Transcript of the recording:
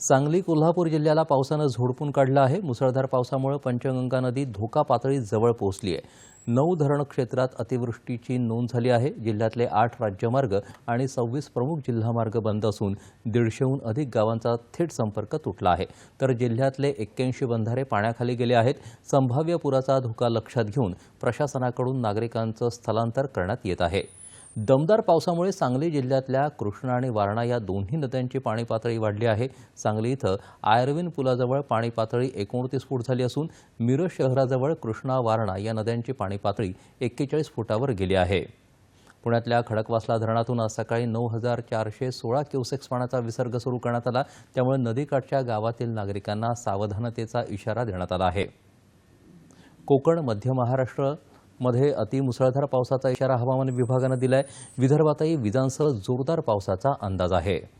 सांगली कोल्हापूर जिल्ह्याला पावसानं झोडपून काढलं आहे. मुसळधार पावसामुळे पंचगंगा नदी धोका पातळी जवळ पोहोचली आहे. नऊ धरण क्षेत्रात अतिवृष्टीची नोंद झाली आहे. जिल्ह्यातले आठ राज्यमार्ग आणि सव्वीस प्रमुख जिल्हामार्ग बंद असून दीडशेहून अधिक गावांचा थेट संपर्क तुटला आहे. तर जिल्ह्यातले एक्क्याऐंशी बंधारे पाण्याखाली गेले आहेत. संभाव्य पुराचा धोका लक्षात घेऊन प्रशासनाकडून नागरिकांचं स्थलांतर करण्यात येत आहे. दमदार पावसामुळे सांगली जिल्ह्यातल्या कृष्णा आणि वारणा या दोन्ही नद्यांची पाणी पातळी वाढली आहे. सांगली इथं आयर्विन पुलाजवळ पाणी पातळी एकोणतीस फूट झाली असून मिरज शहराजवळ कृष्णा वारणा या नद्यांची पाणी पातळी एक्केचाळीस फुटावर गेली आहे. पुण्यातल्या खडकवासला धरणातून आज सकाळी नऊ हजार चारशे सोळा क्युसेक्स पाण्याचा विसर्ग सुरू करण्यात आला. त्यामुळे नदीकाठच्या गावातील नागरिकांना सावधानतेचा इशारा देण्यात आला आहे. कोकण मध्य महाराष्ट्र मध्ये अतिमुसळधार पावसाचा इशारा हवामान विभागानं दिलाय. विदर्भातही विजांसह जोरदार पावसाचा अंदाज आहे.